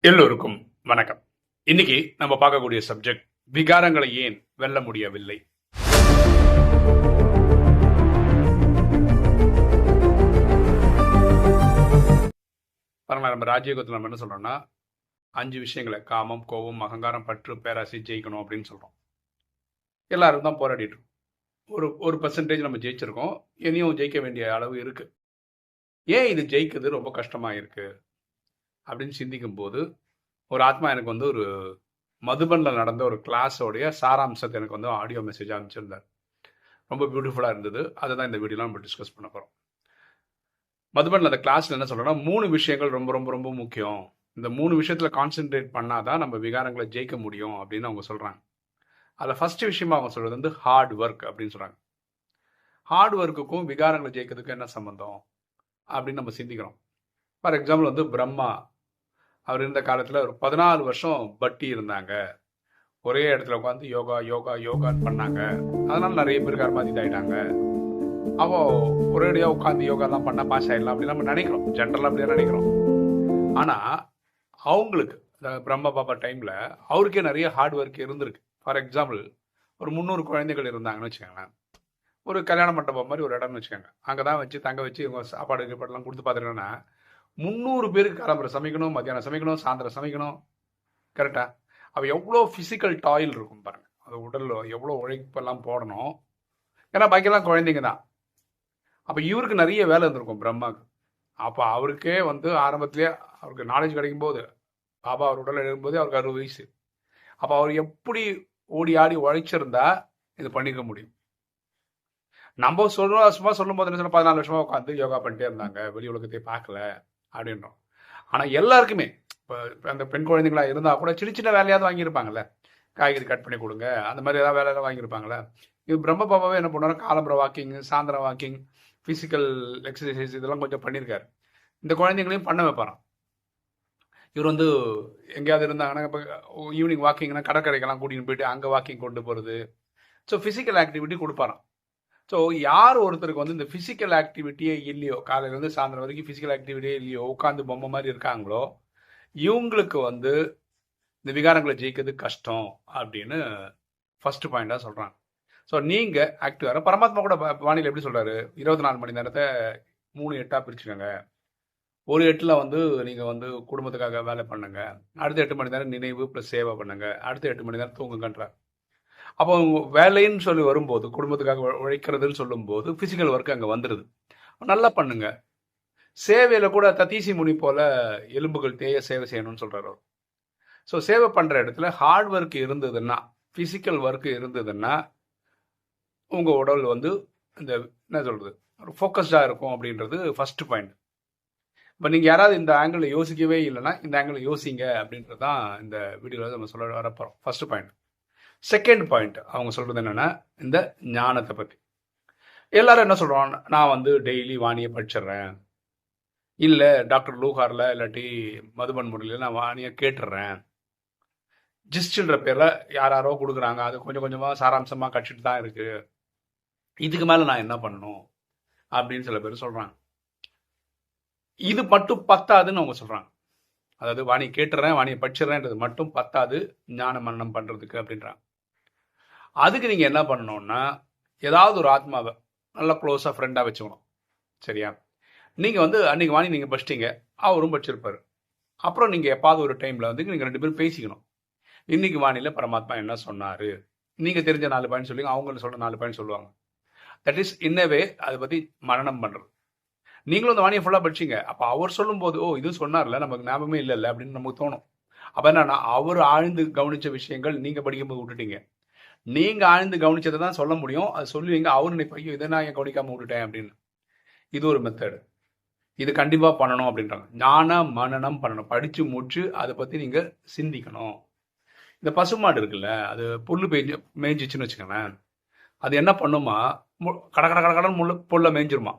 எல்லோருக்கும் வணக்கம். இன்னைக்கு நம்ம பார்க்கக்கூடிய சப்ஜெக்ட் விகாரங்களை ஏன் வெல்ல முடியவில்லை? பாருங்களேன் நம்ம ராஜயோகத்தில் நம்ம என்ன சொல்றோம்னா அஞ்சு விஷயங்களை காமம் கோபம் அகங்காரம் பற்று பேராசி ஜெயிக்கணும் அப்படின்னு சொல்றோம். எல்லாரும் தான் போராடிட்டு இருக்கோம். ஒரு ஒரு பர்சன்டேஜ் நம்ம ஜெயிச்சிருக்கோம். இனியும் ஜெயிக்க வேண்டிய அளவு இருக்கு. ஏன் இது ஜெயிக்கிறது ரொம்ப கஷ்டமா இருக்கு அப்படின்னு சிந்திக்கும் போது ஒரு ஆத்மா எனக்கு வந்து ஒரு மதுபனில் நடந்த ஒரு கிளாஸோடைய சாராம்சத்தை எனக்கு வந்து ஆடியோ மெசேஜ் அனுப்பிச்சிருந்தார். ரொம்ப பியூட்டிஃபுல்லாக இருந்தது. அதை தான் இந்த வீடியோலாம் நம்ம டிஸ்கஸ் பண்ண போகிறோம் மதுபனில் அந்த கிளாஸில் என்ன சொல்கிறோன்னா மூணு விஷயங்கள் ரொம்ப ரொம்ப ரொம்ப முக்கியம். இந்த மூணு விஷயத்தில் கான்சென்ட்ரேட் பண்ணால் தான் நம்ம விகாரங்களை ஜெயிக்க முடியும் அப்படின்னு அவங்க சொல்கிறாங்க அதில் ஃபஸ்ட்டு விஷயமா அவங்க சொல்கிறது வந்து ஹார்ட் ஒர்க் அப்படின்னு சொல்கிறாங்க ஹார்ட் ஒர்க்குக்கும் விகாரங்களை ஜெயிக்கிறதுக்கும் என்ன சம்மந்தம் அப்படின்னு நம்ம சிந்திக்கிறோம். ஃபார் எக்ஸாம்பிள் வந்து பிரம்மா அவர் இருந்த காலத்தில் ஒரு பதினாலு வருஷம் பட்டி இருந்தாங்க. ஒரே இடத்துல உட்காந்து யோகா யோகா யோகான்னு பண்ணாங்க. அதனால நிறைய பேர் கர்மாதித் ஆயிட்டாங்க அவள் ஒரேடியாக உட்காந்து யோகாலாம் பண்ணால் பாஸ் ஆயிடலாம் அப்படின்னு நம்ம நினைக்கிறோம். ஜென்ரலாக அப்படியே நினைக்கிறோம். ஆனால் அவங்களுக்கு இந்த பிரம்ம பாபா டைமில் அவருக்கே நிறைய ஹார்ட் ஒர்க் இருந்திருக்கு. ஃபார் எக்ஸாம்பிள் ஒரு முந்நூறு குழந்தைகள் இருந்தாங்கன்னு வச்சுக்கோங்களேன். ஒரு கல்யாண மண்டபம் மாதிரி ஒரு இடம்னு வச்சுக்கோங்க. அங்கே தான் வச்சு தங்க வச்சு இவங்க சாப்பாடு கீப்பாடுலாம் கொடுத்து பார்த்துட்டோன்னா முந்நூறு பேருக்கு கிளம்புற சமைக்கணும் மத்தியானம் சமைக்கணும் சாயந்தரம் சமைக்கணும். கரெக்டா அவள் எவ்வளோ ஃபிசிக்கல் டாயில் இருக்கும் பாருங்க. அது உடலில் எவ்வளோ உழைப்பெல்லாம் போடணும். ஏன்னா பாக்கியெல்லாம் குழந்தைங்க தான். அப்போ இவருக்கு நிறைய வேலை இருந்திருக்கும் பிரம்மாவுக்கு அப்போ அவருக்கே வந்து ஆரம்பத்திலேயே அவருக்கு நாலேஜ் கிடைக்கும் போது பாபா அவர் உடல் எழும்போதே அவருக்கு அறுபது வயசு. அப்போ அவர் எப்படி ஓடி ஆடி உழைச்சிருந்தா இது பண்ணிக்க முடியும்? நம்ம சொல்றோம் சும்மா சொல்லும் போது என்ன சொன்னால் பதினாலு வருஷமாக உட்காந்து யோகா பண்ணிட்டே இருந்தாங்க. வெளி உலகத்தை பார்க்கல. அப்படின்றோம். ஆனால் எல்லாருக்குமே இப்போ அந்த பெண் குழந்தைங்களா இருந்தால் கூட சின்ன சின்ன வேலையாவது வாங்கியிருப்பாங்கல்ல. காய்கறி கட் பண்ணி கொடுங்க அந்த மாதிரி ஏதாவது வேலையெல்லாம் வாங்கியிருப்பாங்களே இது பிரம்ம பாபாவே என்ன பண்ணுவாரு? காலம்புற வாக்கிங் சாயந்தரம் வாக்கிங் ஃபிசிக்கல் எக்ஸசைஸ் இதெல்லாம் கொஞ்சம் பண்ணியிருக்காரு. இந்த குழந்தைங்களையும் பண்ண வைப்பாராம். இவர் வந்து எங்கேயாவது இருந்தாங்கன்னா இப்போ ஈவினிங் வாக்கிங்னா கடற்கரைக்கெல்லாம் கூட்டிகிட்டு போயிட்டு அங்கே வாக்கிங் கொண்டு போகிறது ஸோ ஃபிசிக்கல் ஆக்டிவிட்டி கொடுப்பாராம். ஸோ யார் ஒருத்தருக்கு வந்து இந்த ஃபிசிக்கல் ஆக்டிவிட்டியே இல்லையோ காலையிலேருந்து சாயந்தரம் வரைக்கும் ஃபிசிக்கல் ஆக்டிவிட்டியே இல்லையோ உட்காந்து பொம்மை மாதிரி இருக்காங்களோ இவங்களுக்கு வந்து இந்த விகாரங்களை ஜெயிக்கிறது கஷ்டம் அப்படின்னு ஃபர்ஸ்ட் பாயிண்டாக சொல்கிறாங்க ஸோ நீங்கள் ஆக்டிவாக பரமாத்மா கூட வானிலை எப்படி சொல்கிறாரு இருபத்தி நாலு மணி நேரத்தை மூணு எட்டாக பிரிச்சுக்கோங்க. ஒரு எட்டில் வந்து நீங்கள் வந்து குடும்பத்துக்காக வேலை பண்ணுங்க. அடுத்த எட்டு மணி நேரம் நினைவு ப்ளஸ் சேவை பண்ணுங்க. அடுத்த எட்டு மணி நேரம் தூங்குங்கன்றார். அப்போ வேலைன்னு சொல்லி வரும்போது குடும்பத்துக்காக உழைக்கிறதுன்னு சொல்லும்போது ஃபிசிக்கல் ஒர்க் அங்கே வந்துடுது நல்லா பண்ணுங்க. சேவையில் கூட தத்தீசி முனி போல எலும்புகள் தேய சேவை செய்யணும்னு சொல்கிறார் அவர். ஸோ சேவை பண்ணுற இடத்துல ஹார்ட் ஒர்க் இருந்ததுன்னா ஃபிசிக்கல் ஒர்க் இருந்ததுன்னா உங்கள் உடல் வந்து இந்த என்ன சொல்கிறது ஒரு ஃபோக்கஸ்டாக இருக்கும் அப்படின்றது ஃபஸ்ட்டு பாயிண்ட் இப்போ நீங்கள் யாராவது இந்த ஆங்கிளில் யோசிக்கவே இல்லைன்னா இந்த ஆங்கிளில் யோசிங்க அப்படின்றது தான் இந்த வீடியோவில் நம்ம சொல்ல வரப்போகிறோம் ஃபஸ்ட்டு பாயிண்ட் செகண்ட் பாயிண்ட் அவங்க சொல்றது என்னன்னா இந்த ஞானத்தை பத்தி. எல்லாரும் என்ன சொல்றாங்க? நான் வந்து டெய்லி வாணியை படிச்சிடுறேன். இல்லை டாக்டர் லூகார்ல இல்லாட்டி மதுபன் முறையில் நான் வாணியை கேட்டுடுறேன். ஜிஸ்டின்ற பேர்ல யார் யாரோ கொடுக்குறாங்க. அது கொஞ்சம் கொஞ்சமா சாராம்சமா கட்சிட்டு தான் இருக்கு. இதுக்கு மேல நான் என்ன பண்ணணும்? அப்படின்னு சில பேர் சொல்றாங்க. இது மட்டும் பத்தாதுன்னு அவங்க சொல்றாங்க. அதாவது வாணி கேட்டுறேன் வாணியை படிச்சிடறேன்றது மட்டும் பத்தாது ஞான மரணம் பண்றதுக்கு அப்படின்றாங்க. அதுக்கு நீங்க என்ன பண்ணணும்னா ஏதாவது ஒரு ஆத்மாவை நல்லா க்ளோஸாக ஃப்ரெண்டாக வச்சுக்கணும். சரியா? நீங்கள் வந்து அன்னைக்கு வாணி நீங்கள் படிச்சிட்டீங்க அவரும் படிச்சிருப்பார் அப்புறம் நீங்கள் எப்பாவது ஒரு டைமில் வந்து நீங்கள் ரெண்டு பேரும் பேசிக்கணும். இன்னைக்கு வாணியில் பரமாத்மா என்ன சொன்னார்? நீங்கள் தெரிஞ்ச நாலு பாயிண்ட் சொல்லுங்க அவங்களும் சொல்ற நாலு பாயிண்ட் சொல்லுவாங்க. தட் இஸ் இன்னவே அதை பற்றி மரணம் பண்ணுறது நீங்களும் அந்த வாணியை ஃபுல்லாக படிச்சீங்க. அப்போ அவர் சொல்லும்போது ஓ இது சொன்னார்ல நமக்கு ஞாபகமே இல்லைல்ல அப்படின்னு நமக்கு தோணும். அப்போ என்னன்னா அவர் ஆழ்ந்து கவனித்த விஷயங்கள் நீங்கள் படிக்கும்போது விட்டுட்டீங்க. நீங்க ஆழ்ந்து கவனிச்சதை தான் சொல்ல முடியும். அது சொல்லுவீங்க அவரு நினைப்பாங்க இதை நான் ஏன் கவனிக்காம விட்டுட்டேன்? அப்படின்னு. இது ஒரு மெத்தடு இது கண்டிப்பா பண்ணணும் அப்படின்றாங்க. ஞான மனனம் பண்ணணும். படிச்சு முடிச்சு அதை பத்தி நீங்க சிந்திக்கணும். இந்த பசுமாடு இருக்குல்ல அது புல்லு பேஞ்சு மேய்ஞ்சிச்சுன்னு வச்சுக்கோங்களேன். அது என்ன பண்ணுமா? மு- கட கட கட கடன் முள்ள புல்ல மேய்ஞ்சிருமா.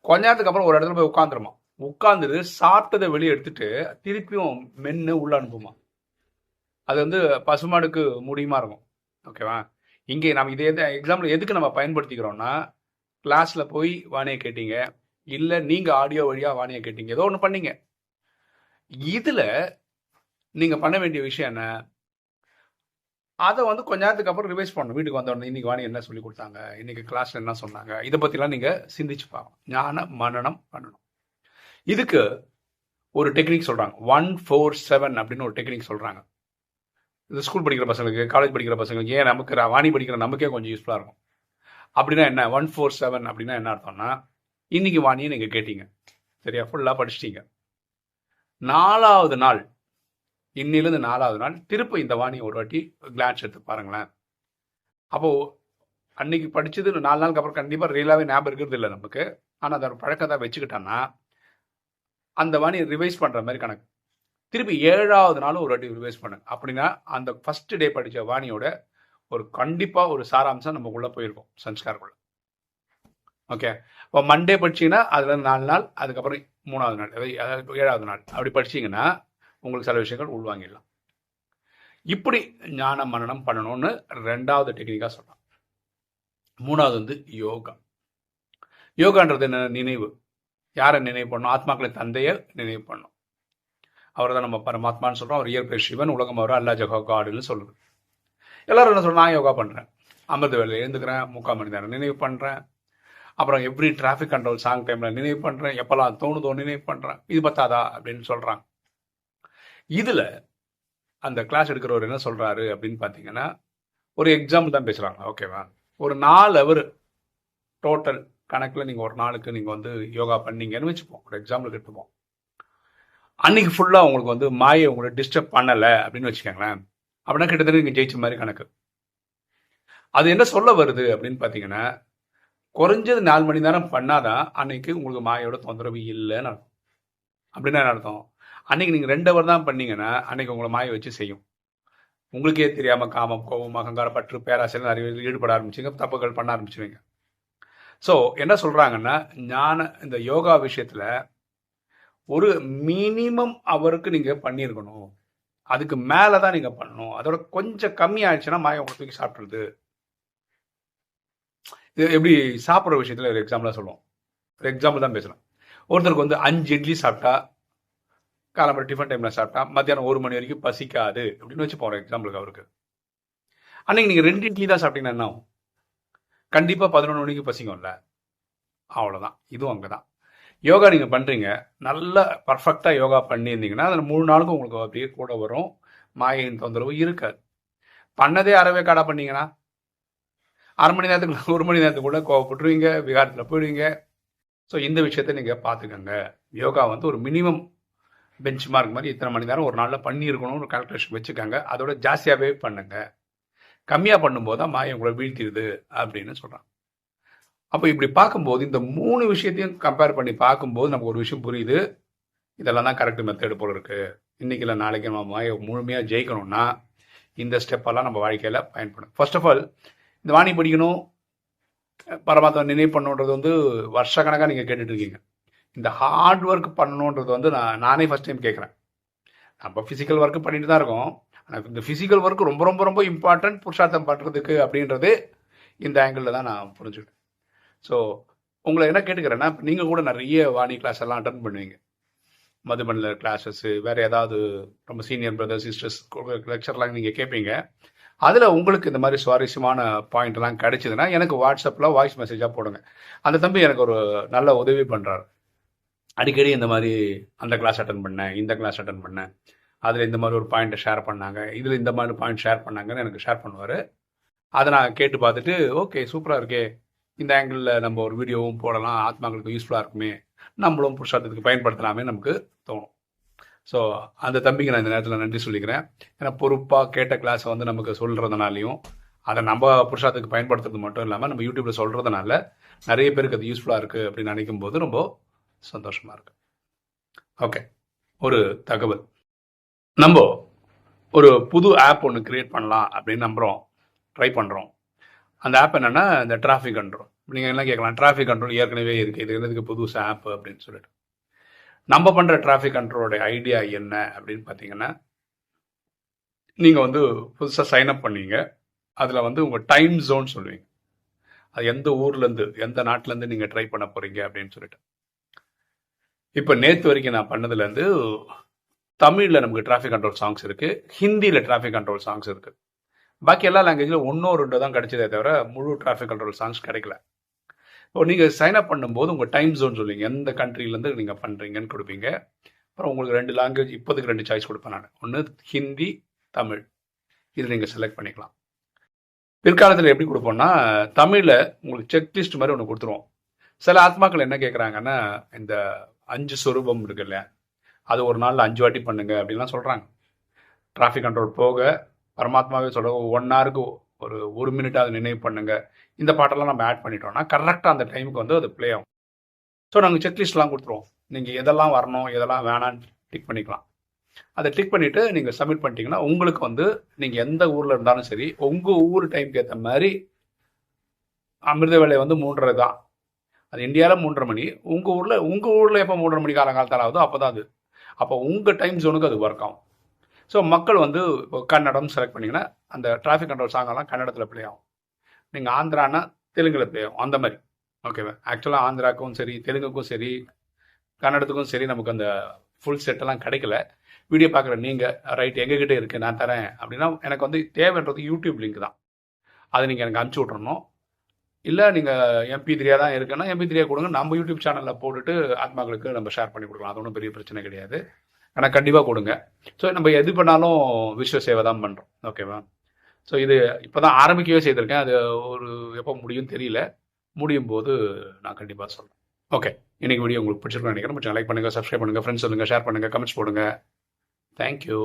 கொஞ்ச நேரத்துக்கு அப்புறம் ஒரு இடத்துல போய் உட்காந்துருமா உட்காந்துட்டு சாப்பிட்டதை வெளியே எடுத்துட்டு திருப்பியும் மென்னு உள்ள அனுப்புமா. அது வந்து பசுமாடுக்கு முடியுமா இருக்கும். ஓகேவா இங்கே நம்ம இதே எக்ஸாம்பிள் எதுக்கு நம்ம பயன்படுத்திக்கிறோம்னா கிளாஸ்ல போய் வாணியை கேட்டீங்க இல்ல நீங்க ஆடியோ வழியா வாணியை கேட்டீங்க ஏதோ ஒன்று பண்ணீங்க. இதுல நீங்கள் பண்ண வேண்டிய விஷயம் என்ன? அதை வந்து கொஞ்ச நேரத்துக்கு அப்புறம் ரிவைஸ் பண்ணணும். வீட்டுக்கு வந்த உடனே இன்னைக்கு வாணி என்ன சொல்லி கொடுத்தாங்க? இன்னைக்கு கிளாஸ்ல என்ன சொன்னாங்க? இதை பற்றிலாம் நீங்கள் சிந்திச்சு பார்க்கணும். ஞான மன்னனம் பண்ணணும். இதுக்கு ஒரு டெக்னிக் சொல்கிறாங்க ஒன் ஃபோர் செவன் அப்படின்னு ஒரு டெக்னிக் சொல்கிறாங்க இந்த ஸ்கூல் படிக்கிற பசங்களுக்கு காலேஜ் படிக்கிற பசங்களுக்கு ஏன் நமக்கு வாணி படிக்கிற நமக்கே கொஞ்சம் யூஸ்ஃபுல்லாக இருக்கும். அப்படின்னா என்ன? ஒன் ஃபோர் செவன் அப்படின்னா என்ன அர்த்தம்னா இன்னைக்கு வாணியை நீங்கள் கேட்டீங்க. சரியா? ஃபுல்லாக படிச்சிட்டீங்க. நாலாவது நாள் இன்னிலிருந்து நாலாவது நாள் திருப்ப இந்த வாணியை ஒரு வாட்டி கிளான்ஸ் எடுத்து பாருங்களேன். அப்போது அன்னைக்கு படித்தது நாலு நாளுக்கு அப்புறம் கண்டிப்பாக ரியலாகவே ஞாபகம் இருக்கிறது இல்லை நமக்கு. ஆனால் அதை பழக்கத்தை வச்சுக்கிட்டோன்னா அந்த வாணியை ரிவைஸ் பண்ணுற மாதிரி கணக்கு. திருப்பி ஏழாவது நாளும் ஒரு வாட்டி ரிவைஸ் பண்ணுங்க அப்படின்னா அந்த ஃபர்ஸ்ட் டே படித்த வாணியோட ஒரு கண்டிப்பாக ஒரு சாராம்சம் நமக்குள்ளே போயிருக்கும் சன்ஸ்காருக்குள்ள ஓகே இப்போ மண்டே படிச்சீங்கன்னா அதில் நாலு நாள் அதுக்கப்புறம் மூணாவது நாள் அதாவது ஏழாவது நாள். அப்படி படிச்சீங்கன்னா உங்களுக்கு சில விஷயங்கள் உள்வாங்கிடலாம். இப்படி ஞான மரணம் பண்ணணும்னு ரெண்டாவது டெக்னிக்காக சொல்கிறான் மூணாவது வந்து யோகா. யோகான்றது என்ன? நினைவு. யாரை நினைவு பண்ணணும்? ஆத்மாக்களின் தந்தையை நினைவு பண்ணணும். அவர் தான் நம்ம பரமாத்மான்னு சொல்கிறோம் அவர் இயற்பெயர் சிவன் உலகம் அவர் அல்லா ஜகா காடுன்னு சொல்லுது எல்லாரும் என்ன சொல்றோம் நான் யோகா பண்ணுறேன் அமிர்த வேலையில் எழுந்துக்கிறேன் முக்கால் மணி நேரம் நினைவு பண்ணுறேன் அப்புறம் எவ்ரி டிராஃபிக் கண்ட்ரோல் சாங் டைமில் நினைவு பண்ணுறேன் எப்போல்லாம் தோணுதோ நினைவு பண்ணுறேன் இது பத்தாதா? அப்படின்னு சொல்கிறாங்க இதில் அந்த கிளாஸ் எடுக்கிறவர் என்ன சொல்கிறாரு அப்படின்னு பார்த்தீங்கன்னா ஒரு எக்ஸாம்பிள் தான் பேசுகிறாங்க ஓகேவா ஒரு நாலு அவர் டோட்டல் கணக்கில் நீங்கள் ஒரு நாளுக்கு நீங்கள் வந்து யோகா பண்ணீங்கன்னு வச்சுப்போம். ஒரு எக்ஸாம்பிளுக்கு எடுத்துப்போம். அன்னைக்கு ஃபுல்லாக உங்களுக்கு வந்து மாயை உங்களை டிஸ்டர்ப் பண்ணலை அப்படின்னு வச்சுக்கோங்களேன். அப்படின்னா கிட்டத்தட்ட நீங்கள் ஜெயிச்ச மாதிரி கணக்கு. அது என்ன சொல்ல வருது அப்படின்னு பார்த்தீங்கன்னா குறைஞ்சது நாலு மணி நேரம் பண்ணாதான் அன்னைக்கு உங்களுக்கு மாயோட தொந்தரவு இல்லைன்னு அர்த்தம். அப்படின்னா என்ன அர்த்தம்? அன்னைக்கு நீங்கள் ரெண்டு ஹவர் தான் பண்ணீங்கன்னா அன்னைக்கு உங்களை மாயை வச்சு செய்யும். உங்களுக்கே தெரியாமல் காமம் கோபம் அகங்காரம் பற்று பேராசையில் நிறைய இதுல ஈடுபட ஆரம்பிச்சிங்க தப்புகள் பண்ண ஆரம்பிச்சிருவீங்க. ஸோ என்ன சொல்கிறாங்கன்னா ஞான இந்த யோகா விஷயத்தில் ஒரு மினிமம் அவருக்கு நீங்கள் பண்ணியிருக்கணும் அதுக்கு மேலே தான் நீங்கள் பண்ணணும். அதோட கொஞ்சம் கம்மி ஆயிடுச்சுன்னா மாயை உங்களை தூக்கி சாப்பிட்றது இது எப்படி சாப்பிட்ற விஷயத்தில் ஒரு எக்ஸாம்பிளாக சொல்லுவோம். ஒரு எக்ஸாம்பிள் தான் பேசலாம். ஒருத்தருக்கு வந்து அஞ்சு இட்லி சாப்பிட்டா காலம்பர டிஃபன் டைமில் சாப்பிட்டா மத்தியானம் ஒரு மணி வரைக்கும் பசிக்காது அப்படின்னு வச்சு போகிறோம் எக்ஸாம்பிளுக்கு அவருக்கு. அன்னைக்கு நீங்கள் ரெண்டு இட்லி தான் சாப்பிட்டீங்கன்னா என்ன ஆகும்? கண்டிப்பாக பதினொன்று மணிக்கு பசிக்கும்ல. அவ்வளோதான் இதுவும் அங்கே தான் யோகா நீங்கள் பண்ணுறீங்க நல்ல பர்ஃபெக்டாக யோகா பண்ணியிருந்தீங்கன்னா அதில் மூணு நாளுக்கும் உங்களுக்கு அப்படியே கூட வரும். மாயின் தொந்தரவு இருக்காது. பண்ணதே அறவே காடா பண்ணீங்கன்னா அரை மணி நேரத்துக்கு ஒரு மணி நேரத்துக்குள்ள கோவப்பட்டுருவீங்க விகாரத்தில் போயிடுவீங்க. ஸோ இந்த விஷயத்தை நீங்கள் பார்த்துக்கோங்க யோகா வந்து ஒரு மினிமம் பெஞ்ச் மார்க் மாதிரி இத்தனை மணி நேரம் ஒரு நாளில் பண்ணியிருக்கணும்னு ஒரு கால்குலேஷன் வச்சுக்கோங்க. அதோட ஜாஸ்தியாகவே பண்ணுங்க. கம்மியாக பண்ணும்போது தான் மாயை உங்களை வீழ்த்திடுது அப்படின்னு சொல்கிறான் அப்போ இப்படி பார்க்கும்போது இந்த மூணு விஷயத்தையும் கம்பேர் பண்ணி பார்க்கும்போது நமக்கு ஒரு விஷயம் புரியுது. இதெல்லாம் தான் கரெக்ட் மெத்தேடு போல இருக்கு. இன்னைக்கு இல்லை நாளைக்கு நம்ம முழுமையாக ஜெயிக்கணும்னா இந்த ஸ்டெப்பெல்லாம் நம்ம வாழ்க்கையில் பயன்படும். ஃபர்ஸ்ட் ஆஃப் ஆல் இந்த வாணி படிக்கணும். பரமாத்மா நினைவு பண்ணணுன்றது வந்து வருஷக்கணக்காக நீங்கள் கேட்டுட்டு இருக்கீங்க. இந்த ஹார்ட் ஒர்க் பண்ணணுன்றது வந்து நான் நானே ஃபர்ஸ்ட் டைம் கேட்குறேன் நம்ம ஃபிசிக்கல் ஒர்க் பண்ணிட்டு தான் இருக்கோம். ஆனால் இந்த ஃபிசிக்கல் ஒர்க் ரொம்ப ரொம்ப ரொம்ப இம்பார்ட்டன்ட் புருஷார்த்தம் பண்ணுறதுக்கு அப்படின்றது இந்த ஆங்கிளில் தான் நான் புரிஞ்சுக்கிட்டேன். ஸோ உங்களை என்ன கேட்டுக்கிறேன்னா நீங்கள் கூட நிறைய வாணி கிளாஸ் எல்லாம் அட்டன் பண்ணுவீங்க. மதுபனில் கிளாஸஸ்ஸு வேறு ஏதாவது ரொம்ப சீனியர் பிரதர்ஸ் சிஸ்டர்ஸ் லெக்சர்லாம் நீங்கள் கேட்பீங்க அதில் உங்களுக்கு இந்த மாதிரி சுவாரஸ்யமான பாயிண்ட்லாம் கிடைச்சிதுன்னா கிடைச்சதுன்னா எனக்கு வாட்ஸ்அப்பில் வாய்ஸ் மெசேஜாக போடுங்க. அந்த தம்பி எனக்கு ஒரு நல்ல உதவி பண்ணுறாரு அடிக்கடி இந்த மாதிரி அந்த கிளாஸ் அட்டன் பண்ணேன் இந்த கிளாஸ் அட்டன் பண்ணேன். அதில் இந்த மாதிரி ஒரு பாயிண்ட்டை ஷேர் பண்ணாங்க. இதில் இந்த மாதிரி பாயிண்ட் ஷேர் பண்ணாங்கன்னு எனக்கு ஷேர் பண்ணுவார். அதை நான் கேட்டு பார்த்துட்டு ஓகே சூப்பராக இருக்கே. இந்த ஆங்கிளில் நம்ம ஒரு வீடியோவும் போடலாம். ஆத்மாக்களுக்கு யூஸ்ஃபுல்லாக இருக்குமே. நம்மளும் புருஷார்த்தத்துக்கு பயன்படுத்தலாமே நமக்கு தோணும். ஸோ அந்த தம்பிக்கு நான் இந்த நேரத்தில் நன்றி சொல்லிக்கிறேன். ஏன்னா பொறுப்பாக கேட்ட கிளாஸை வந்து நமக்கு சொல்கிறதுனாலையும் அதை நம்ம புருஷார்த்தத்துக்கு பயன்படுத்துறது மட்டும் இல்லாமல் நம்ம யூடியூப்பில் சொல்கிறதுனால நிறைய பேருக்கு அது யூஸ்ஃபுல்லாக இருக்குது அப்படின்னு நினைக்கும் போது ரொம்ப சந்தோஷமாக இருக்கு. ஓகே ஒரு தகவல். நம்ம ஒரு புது ஆப் ஒன்று கிரியேட் பண்ணலாம் அப்படின்னு நம்புகிறோம் ட்ரை பண்ணுறோம் அந்த ஆப் என்னன்னா இந்த டிராஃபிக் கண்ட்ரோல் நீங்கள் என்ன கேட்கலாம்? டிராஃபிக் கண்ட்ரோல் ஏற்கனவே இருக்குது இது என்னதுக்கு புதுசு ஆப் அப்படின்னு சொல்லிட்டு. நம்ம பண்ணுற டிராஃபிக் கண்ட்ரோலோட ஐடியா என்ன அப்படின்னு பார்த்தீங்கன்னா நீங்கள் வந்து புதுசாக சைன் அப் பண்ணீங்க. அதில் வந்து உங்கள் டைம் ஜோன் சொல்லுவீங்க. அது எந்த ஊர்லேருந்து எந்த நாட்டிலேருந்து நீங்கள் ட்ரை பண்ண போகிறீங்க அப்படின்னு சொல்லிட்டு. இப்போ நேற்று வரைக்கும் நான் பண்ணதுலேருந்து தமிழில் நமக்கு டிராஃபிக் கண்ட்ரோல் சாங்ஸ் இருக்குது ஹிந்தியில் டிராஃபிக் கண்ட்ரோல் சாங்ஸ் இருக்குது பாக்கி எல்லா லாங்குவேஜில் ஒன்றோ ரெண்டோ தான் கிடைச்சதே தவிர முழு டிராஃபிக் கண்ட்ரோல் சாங்ஸ் கிடைக்கல. இப்போ நீங்கள் சைன் அப் பண்ணும்போது உங்கள் டைம் ஜோன் சொல்லுவீங்க. எந்த கண்ட்ரிலேருந்து நீங்கள் பண்ணுறீங்கன்னு கொடுப்பீங்க. அப்புறம் உங்களுக்கு ரெண்டு லாங்குவேஜ் இப்போதைக்கு ரெண்டு சாய்ஸ் கொடுப்பேன் நான். ஒன்று ஹிந்தி தமிழ். இது நீங்கள் செலக்ட் பண்ணிக்கலாம். பிற்காலத்தில் எப்படி கொடுப்போம்னா தமிழில் உங்களுக்கு செக்லிஸ்ட் மாதிரி ஒன்று கொடுத்துருவோம். சில ஆத்மாக்கள் என்ன கேட்குறாங்கன்னா இந்த அஞ்சு சொரூபம் இருக்கு இல்லையா? அது ஒரு நாளில் அஞ்சு வாட்டி பண்ணுங்க அப்படின்லாம் சொல்கிறாங்க டிராஃபிக் கண்ட்ரோல் போக பரமாத்மாவே சொல்ற ஒன் ஹவருக்கு ஒரு ஒரு மினிட் அதை நினைவு பண்ணுங்க. இந்த பாட்டெல்லாம் நம்ம ஆட் பண்ணிட்டோம்னா கரெக்டாக அந்த டைமுக்கு வந்து அது ப்ளே ஆகும். ஸோ நாங்கள் செக்லிஸ்ட்லாம் கொடுத்துருவோம். நீங்கள் எதெல்லாம் வரணும் எதெல்லாம் வேணான்னு டிக் பண்ணிக்கலாம். அதை டிக் பண்ணிவிட்டு நீங்கள் சப்மிட் பண்ணிட்டீங்கன்னா உங்களுக்கு வந்து நீங்கள் எந்த ஊரில் இருந்தாலும் சரி உங்கள் ஊர் டைமுக்கு ஏற்ற மாதிரி அமிர்த வேலை வந்து மூன்றரை தான் அது இந்தியாவில் மூன்றரை மணி உங்கள் ஊரில் உங்கள் ஊரில் எப்போ மூன்றரை மணி காலங்காலத்தால் ஆகுதோ அப்போ தான் அது அப்போ உங்கள் டைம் ஜோனுக்கு அது ஒர்க் ஆகும். ஸோ மக்கள் வந்து இப்போ கன்னடம் செலக்ட் பண்ணிங்கன்னா அந்த டிராஃபிக் கண்ட்ரோல் சாங்கெல்லாம் கன்னடத்தில் ப்ளே ஆகும். நீங்கள் ஆந்திரானா தெலுங்கில் ப்ளே ஆகும். அந்த மாதிரி. ஓகேவா ஆக்சுவலாக ஆந்திராக்கும் சரி தெலுங்குக்கும் சரி கன்னடத்துக்கும் சரி நமக்கு அந்த ஃபுல் செட்டெல்லாம் கிடைக்கல. வீடியோ பார்க்குற நீங்கள் ரைட் எங்ககிட்ட இருக்குது நான் தரேன் அப்படின்னா எனக்கு வந்து தேவைன்றது யூடியூப் லிங்க் தான். அதை நீங்கள் எனக்கு அனுப்பிச்சி விட்றணும் இல்லை நீங்கள் எம்பி த்ரீயா தான் இருக்குன்னா எம்பி த்ரீயா கொடுங்க. நம்ம யூடியூப் சேனலில் போட்டுட்டு ஆத்மாக்களுக்கு நம்ம ஷேர் பண்ணி கொடுக்கலாம். அது ஒன்றும் பெரிய பிரச்சனை கிடையாது. ஆனால் கண்டிப்பாக கொடுங்க. ஸோ நம்ம எது பண்ணாலும் விஸ்வ சேவை தான் பண்ணுறோம் ஓகேவா ஸோ இது இப்போ தான் ஆரம்பிக்கவே செய்திருக்கேன். அது ஒரு எப்போ முடியும் தெரியல. முடியும் போது நான் கண்டிப்பாக சொல்கிறேன் ஓகே இன்னைக்கு வீடியோ உங்களுக்கு பிடிச்சிருக்கோம் நினைக்கிறேன். கொஞ்சம் லைக் பண்ணுங்கள் சப்ஸ்கிரைப் பண்ணுங்கள் ஃப்ரெண்ட்ஸ் சொல்லுங்கள் ஷேர் பண்ணுங்கள் கமெண்ட்ஸ் போடுங்க. தேங்க்யூ